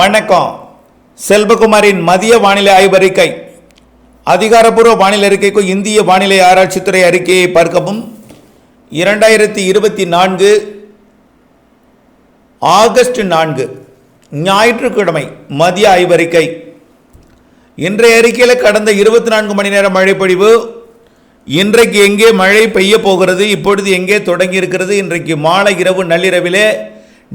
வணக்கம். செல்வகுமாரின் மதிய வானிலை ஆய்வறிக்கை அதிகாரப்பூர்வ வானிலை அறிக்கைக்கும் இந்திய வானிலை ஆராய்ச்சித்துறை அறிக்கையை பார்க்கவும். இரண்டாயிரத்தி இருபத்தி நான்கு ஆகஸ்ட் நான்கு ஞாயிற்றுக்கிழமை மதிய ஆய்வறிக்கை இன்றைய அறிக்கையில் கடந்த இருபத்தி நான்கு மணி நேரம் மழைப்பொழிவு. இன்றைக்கு எங்கே மழை பெய்ய போகிறது இப்பொழுது எங்கே தொடங்கி இருக்கிறது இன்றைக்கு மாலை இரவு நள்ளிரவிலே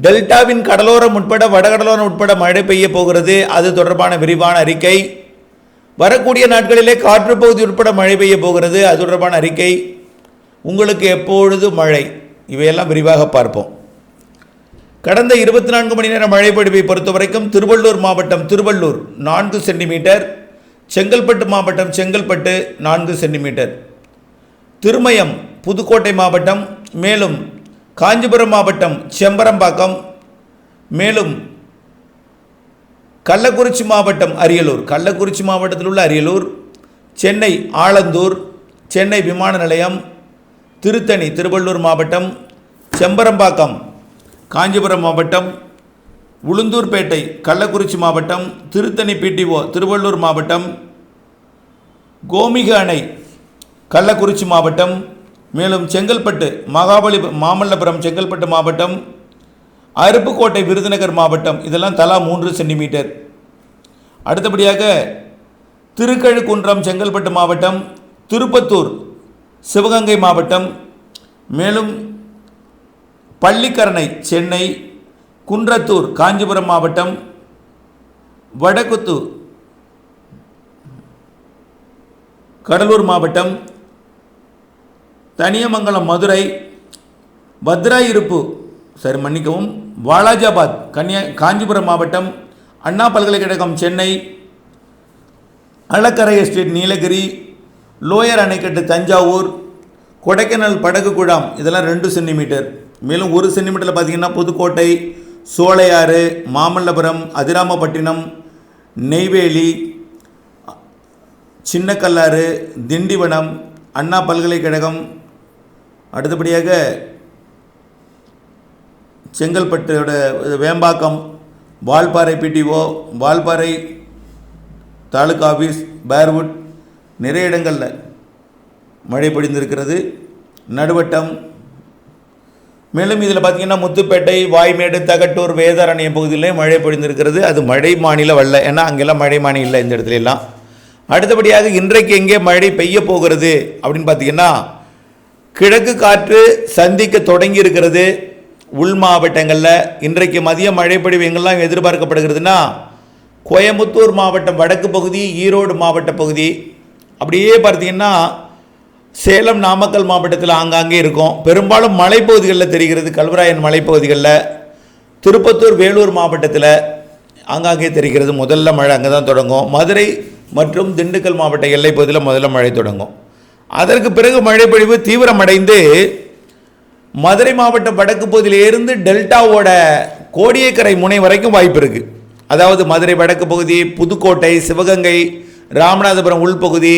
டெல்டாவின் கடலோரம் உட்பட வடகடலோரம் உட்பட மழை பெய்ய போகிறது. அது தொடர்பான விரிவான அறிக்கை. வரக்கூடிய நாட்களிலே காற்று பகுதி உட்பட மழை பெய்ய போகிறது. அது தொடர்பான அறிக்கை. உங்களுக்கு எப்பொழுது மழை? இவையெல்லாம் விரிவாக பார்ப்போம். கடந்த இருபத்தி நான்கு மணி நேர மழை பொழிவை பொறுத்தவரைக்கும் திருவள்ளூர் மாவட்டம் திருவள்ளூர் நான்கு சென்டிமீட்டர் செங்கல்பட்டு மாவட்டம் செங்கல்பட்டு நான்கு சென்டிமீட்டர். திருமயம் புதுக்கோட்டை மாவட்டம் மேலும் காஞ்சிபுரம் மாவட்டம் செம்பரம்பாக்கம் மேலும் கள்ளக்குறிச்சி மாவட்டம் அரியலூர். கள்ளக்குறிச்சி மாவட்டத்தில் உள்ள அரியலூர் சென்னை ஆலந்தூர் சென்னை விமான நிலையம் திருத்தணி திருவள்ளூர் மாவட்டம் செம்பரம்பாக்கம் காஞ்சிபுரம் மாவட்டம் உளுந்தூர்பேட்டை கள்ளக்குறிச்சி மாவட்டம் திருத்தணி பிடிஓ திருவள்ளூர் மாவட்டம் கோமிக அணை கள்ளக்குறிச்சி மாவட்டம் மேலும் செங்கல்பட்டு மகாபலி மாமல்லபுரம் செங்கல்பட்டு மாவட்டம் அருப்புக்கோட்டை விருதுநகர் மாவட்டம். இதெல்லாம் தலா மூன்று சென்டிமீட்டர். அடுத்தபடியாக திருக்கழுக்குன்றம் செங்கல்பட்டு மாவட்டம் திருப்பத்தூர் சிவகங்கை மாவட்டம். மேலும் பள்ளிக்கரணை சென்னை குன்றத்தூர் காஞ்சிபுரம் மாவட்டம் வடக்குத்தூர் கடலூர் மாவட்டம் தனியமங்கலம் மதுரை பத்ராயிருப்பு சரி மன்னிக்கவும் வாலாஜாபாத் கன்னியா காஞ்சிபுரம் மாவட்டம் அண்ணா பல்கலைக்கழகம் சென்னை அலக்கரை எஸ்டேட் நீலகிரி லோயர் அணைக்கட்டு தஞ்சாவூர் கொடைக்கானல் படகு குழாம் இதெல்லாம் ரெண்டு சென்டிமீட்டர். மேலும் ஒரு சென்டிமீட்டரில் பார்த்தீங்கன்னா புதுக்கோட்டை சோலையாறு மாமல்லபுரம் அதிராமப்பட்டினம் நெய்வேலி சின்னக்கல்லாறு திண்டிவனம் அண்ணா பல்கலைக்கழகம் அடுத்தபடியாக செங்கல்பட்டோட வேம்பாக்கம் வால்பாறை பிடிஓ வால்பாறை தாலுகா ஆஃபீஸ் பேர்வுட் நிறைய இடங்களில் மழை பொழிந்திருக்கிறது. நடுவட்டம். மேலும் இதில் பார்த்திங்கன்னா முத்துப்பேட்டை வாய்மேடு தகட்டூர் வேதாரண்யம் பகுதியிலையும் மழை பொழிந்திருக்கிறது. அது மழை மாநில வரல ஏன்னா அங்கெல்லாம் மழை மாநிலம் இல்லை இந்த இடத்துல எல்லாம். அடுத்தபடியாக இன்றைக்கு எங்கே மழை பெய்ய போகிறது அப்படின்னு பார்த்தீங்கன்னா கிழக்கு காற்று சந்திக்க தொடங்கி இருக்கிறது உள் மாவட்டங்களில் இன்றைக்கு மதிய மழைப்பொழிவு எங்கெல்லாம் எதிர்பார்க்கப்படுகிறதுனா கோயம்புத்தூர் மாவட்டம் வடக்கு பகுதி ஈரோடு மாவட்ட பகுதி. அப்படியே பார்த்தீங்கன்னா சேலம் நாமக்கல் மாவட்டத்தில் ஆங்காங்கே இருக்கும். பெரும்பாலும் மலைப்பகுதிகளில் தெரிகிறது கல்வராயன் மலைப்பகுதிகளில். திருப்பத்தூர் வேலூர் மாவட்டத்தில் ஆங்காங்கே தெரிகிறது முதல்ல மழை அங்கே தான் தொடங்கும். மதுரை மற்றும் திண்டுக்கல் மாவட்ட எல்லை பகுதியில் முதல்ல மழை தொடங்கும். அதற்கு பிறகு மழைப்பொழிவு தீவிரமடைந்து மதுரை மாவட்டம் வடக்கு பகுதியிலிருந்து டெல்டாவோட கோடியக்கரை முனை வரைக்கும் வாய்ப்பு இருக்குது அதாவது மதுரை வடக்கு பகுதி புதுக்கோட்டை சிவகங்கை ராமநாதபுரம் உள்பகுதி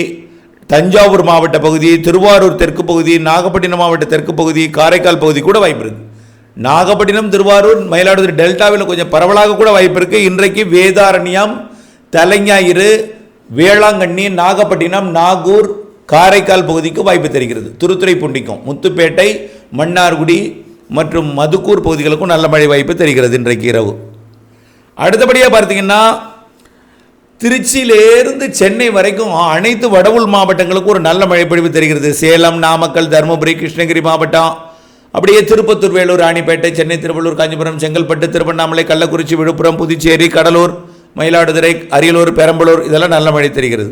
தஞ்சாவூர் மாவட்ட பகுதி திருவாரூர் தெற்கு பகுதி நாகப்பட்டினம் மாவட்ட தெற்கு பகுதி காரைக்கால் பகுதி கூட வாய்ப்பு இருக்குது நாகப்பட்டினம் திருவாரூர் மயிலாடுதுறை டெல்டாவில் கொஞ்சம் பரவலாக கூட வாய்ப்பு இருக்குது இன்றைக்கு வேதாரண்யம் தலைஞாயிறு வேளாங்கண்ணி நாகப்பட்டினம் நாகூர் காரைக்கால் பகுதிக்கு வாய்ப்பு தெரிகிறது. திருத்துறைப்பூண்டிக்கும் முத்துப்பேட்டை மன்னார்குடி மற்றும் மதுக்கூர் பகுதிகளுக்கும் நல்ல மழை வாய்ப்பு தெரிகிறது இன்றைக்கு இரவு. அடுத்தபடியாக பார்த்தீங்கன்னா திருச்சியிலேருந்து சென்னை வரைக்கும் அனைத்து வடவுள் மாவட்டங்களுக்கும் ஒரு நல்ல மழைப்பொழிவு தெரிகிறது. சேலம் நாமக்கல் தருமபுரி கிருஷ்ணகிரி மாவட்டம். அப்படியே திருப்பத்தூர் வேலூர் ராணிப்பேட்டை சென்னை திருவள்ளூர் காஞ்சிபுரம் செங்கல்பட்டு திருவண்ணாமலை கள்ளக்குறிச்சி விழுப்புரம் புதுச்சேரி கடலூர் மயிலாடுதுறை அரியலூர் பெரம்பலூர் இதெல்லாம் நல்ல மழை தெரிகிறது.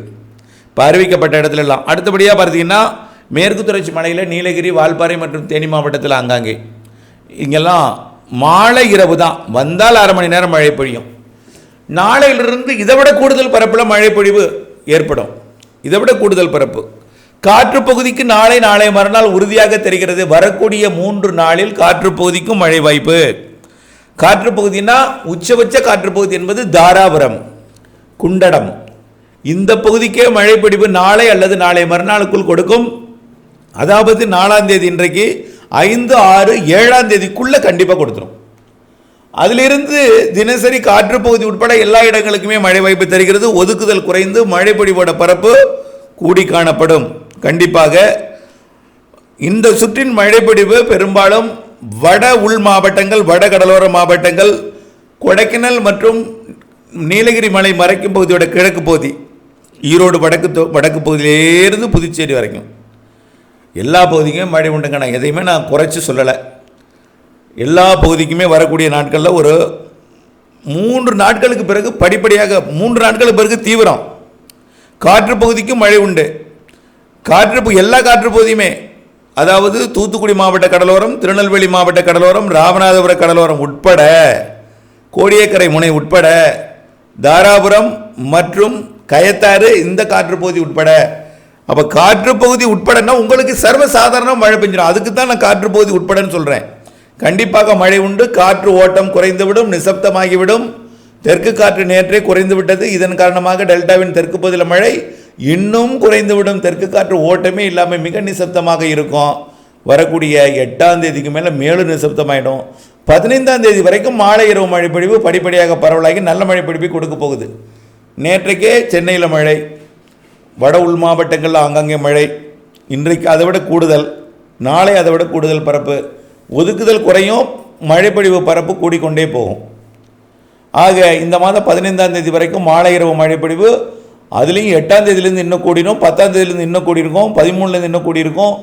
இப்போ அறிவிக்கப்பட்ட இடத்துல எல்லாம் அடுத்தபடியாக பார்த்தீங்கன்னா மேற்கு தொடர்ச்சி மலையில் நீலகிரி வால்பாறை மற்றும் தேனி மாவட்டத்தில் ஆங்காங்கே இங்கெல்லாம் மாலை இரவு தான். வந்தால் அரை மணி நேரம் மழை பொழியும். நாளையிலிருந்து இதை விட கூடுதல் பரப்பில் மழை பொழிவு ஏற்படும். இதை விட கூடுதல் பரப்பு. காற்று பகுதிக்கு நாளை நாளை மறுநாள் உறுதியாக தெரிகிறது. வரக்கூடிய மூன்று நாளில் காற்று பகுதிக்கும் மழை வாய்ப்பு. காற்று பகுதினா உச்சபட்ச காற்று பகுதி என்பது தாராபுரம் குண்டடம். இந்த பகுதிக்கே மழை பிடிப்பு நாளை அல்லது நாளை மறுநாளுக்குள் கொடுக்கும். அதாவது நாலாம் தேதி இன்றைக்கு ஐந்து ஆறு ஏழாம் தேதிக்குள்ளே கண்டிப்பாக கொடுத்துரும். அதிலிருந்து தினசரி காற்று பகுதி உட்பட எல்லா இடங்களுக்குமே மழை வாய்ப்பு தருகிறது. ஒதுக்குதல் குறைந்து மழை பொழிவோட பரப்பு கூடி காணப்படும். கண்டிப்பாக இந்த சுற்றின் மழைப்பிடிவு பெரும்பாலும் வட உள் மாவட்டங்கள் வட கடலோர மாவட்டங்கள் கொடைக்கானல் மற்றும் நீலகிரி மலை மறைக்கும் பகுதியோட கிழக்கு பகுதி ஈரோடு வடக்கு தொ- வடக்கு பகுதியிலேருந்து புதுச்சேரி வரைக்கும். எல்லா பகுதிக்குமே மழை உண்டுங்க நான் எதையுமே நான் குறைச்சி சொல்லலை. எல்லா பகுதிக்குமே வரக்கூடிய நாட்களில் ஒரு மூன்று நாட்களுக்கு பிறகு படிப்படியாக மூன்று நாட்களுக்கு பிறகு தீவிரம். காற்று பகுதிக்கும் மழை உண்டு. காற்று எல்லா காற்று பகுதியுமே. அதாவது தூத்துக்குடி மாவட்ட கடலோரம் திருநெல்வேலி மாவட்ட கடலோரம் ராமநாதபுர கடலோரம் உட்பட கோடியக்கரை முனை உட்பட தாராபுரம் மற்றும் கயத்தாறு இந்த காற்று பகுதி உட்பட. அப்போ காற்று பகுதி உட்படன்னா உங்களுக்கு சர்வசாதாரணமாக மழை பெஞ்சிடும் அதுக்கு தான் நான் காற்று பகுதி உட்படன்னு சொல்கிறேன் கண்டிப்பாக மழை உண்டு. காற்று ஓட்டம் குறைந்துவிடும் நிசப்தமாகிவிடும். தெற்கு காற்று நேற்றே குறைந்து விட்டது இதன் காரணமாக டெல்டாவின் தெற்கு பகுதியில் மழை இன்னும் குறைந்துவிடும். தெற்கு காற்று ஓட்டமே இல்லாமல் மிக நிசப்தமாக இருக்கும். வரக்கூடிய எட்டாம் தேதிக்கு மேலே மேலும் நிசப்தமாயிடும். பதினைந்தாம் தேதி வரைக்கும் மாலை இரவு மழைப்பொழிவு படிப்படியாக பரவலாகி நல்ல மழை பொழிவை கொடுக்க போகுது. நேற்றைக்கே சென்னையில் மழை வட உள் மாவட்டங்களில் ஆங்காங்கே மழை இன்றைக்கு அதை விட கூடுதல் நாளை அதை விட கூடுதல் பரப்பு ஒதுக்குதல் குறையும் மழைப்பொழிவு பரப்பு கூடிக்கொண்டே போகும். ஆக இந்த மாதம் பதினைந்தாம் தேதி வரைக்கும் மாலை இரவு மழைப்பொழிவு அதுலேயும் எட்டாம் தேதியிலேருந்து இன்னும் கூடிரும் பத்தாம் தேதியிலேருந்து இன்னும் கூடியிருக்கும் பதிமூணுலேருந்து இன்னும் கூடியிருக்கும்.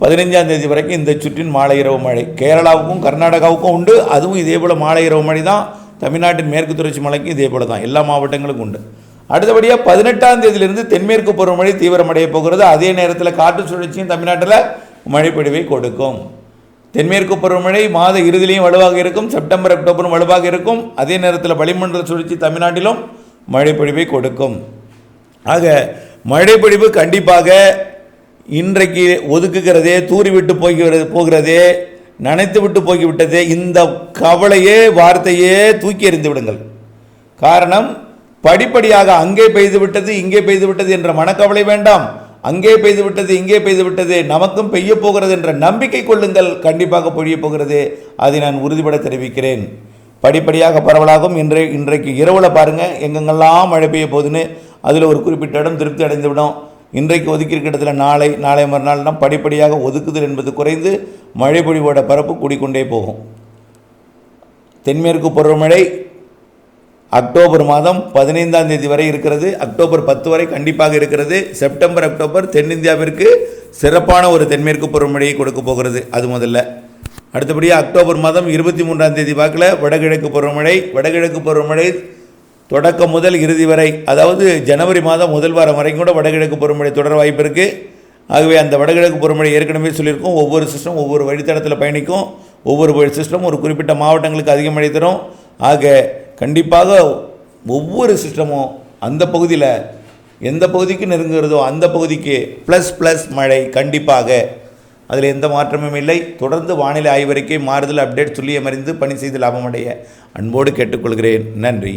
பதினைஞ்சாம் தேதி வரைக்கும் இந்த சுற்றின் மாலை இரவு மழை. கேரளாவுக்கும் கர்நாடகாவுக்கும் உண்டு அதுவும் இதே போல் மாலை இரவு மழை தான் தமிழ்நாட்டின் மேற்கு தொடர்ச்சி மலைக்கும் இதே போல தான் எல்லா மாவட்டங்களுக்கும் உண்டு. அடுத்தபடியாக பதினெட்டாம் தேதியிலிருந்து தென்மேற்கு பருவமழை தீவிரமடைய போகிறது. அதே நேரத்தில் காற்று சுழற்சியும் தமிழ்நாட்டில் மழைப்பொழிவை கொடுக்கும். தென்மேற்கு பருவமழை மாத இறுதியிலையும் வலுவாக இருக்கும். செப்டம்பர் அக்டோபரும் வலுவாக இருக்கும். அதே நேரத்தில் வளிமண்டல சுழற்சி தமிழ்நாட்டிலும் மழைப்பொழிவை கொடுக்கும். ஆக மழைப்பொழிவு கண்டிப்பாக இன்றைக்கு ஒதுக்குகிறதே தூறிவிட்டு போகிறது போகிறதே நினைத்து விட்டு போய்விட்டதே இந்த கவலையே வார்த்தையே தூக்கி எறிந்து விடுங்கள். காரணம் படிப்படியாக அங்கே பெய்து விட்டது இங்கே பெய்து விட்டது என்ற மனக்கவலை வேண்டாம். அங்கே பெய்து விட்டது இங்கே பெய்து விட்டது நமக்கும் பெய்ய போகிறது என்ற நம்பிக்கை கொள்ளுங்கள். கண்டிப்பாக பொழிய போகிறது அதை நான் உறுதிபட தெரிவிக்கிறேன். படிப்படியாக பரவலாகும். இன்றை இன்றைக்கு இரவில் பாருங்கள் எங்கெங்கெல்லாம் மழை பெய்ய போகுதுன்னு அதில் ஒரு குறிப்பிட்ட இடம் திருப்தி அடைந்துவிடும் இன்றைக்கு ஒதுக்கியிருக்க இடத்துல நாளை நாளை மறுநாள்னா படிப்படியாக ஒதுக்குதல் என்பது குறைந்து மழை பொழிவோட பரப்பு கூடிக்கொண்டே போகும். தென்மேற்கு பருவமழை அக்டோபர் மாதம் பதினைந்தாம் தேதி வரை இருக்கிறது. அக்டோபர் பத்து வரை கண்டிப்பாக இருக்கிறது. செப்டம்பர் அக்டோபர் தென்னிந்தியாவிற்கு சிறப்பான ஒரு தென்மேற்கு பருவமழையை கொடுக்க போகிறது. அது முதல்ல. அடுத்தபடியாக அக்டோபர் மாதம் இருபத்தி மூன்றாம் தேதி வாக்கில் வடகிழக்கு பருவமழை வடகிழக்கு பருவமழை தொடக்கம் முதல் இறுதி வரை அதாவது ஜனவரி மாதம் முதல் வாரம் வரைக்கும் கூட வடகிழக்கு பருவமழை தொடர வாய்ப்பு இருக்குது ஆகவே அந்த வடகிழக்கு பருவமழை ஏற்கனவே சொல்லியிருக்கோம். ஒவ்வொரு சிஸ்டம் ஒவ்வொரு வழித்தடத்தில் பயணிக்கும். ஒவ்வொரு சிஸ்டமும் ஒரு குறிப்பிட்ட மாவட்டங்களுக்கு அதிக மழை தரும். ஆக கண்டிப்பாக ஒவ்வொரு சிஸ்டமும் அந்த பகுதியில் எந்த பகுதிக்கு நெருங்குகிறதோ அந்த பகுதிக்கு ப்ளஸ் ப்ளஸ் மழை கண்டிப்பாக. அதில் எந்த மாற்றமும் இல்லை. தொடர்ந்து வானிலை ஆய்வறிக்கை மாறுதல் அப்டேட் துல்லியமறிந்து பணி செய்து லாபமடைய அன்போடு கேட்டுக்கொள்கிறேன். நன்றி.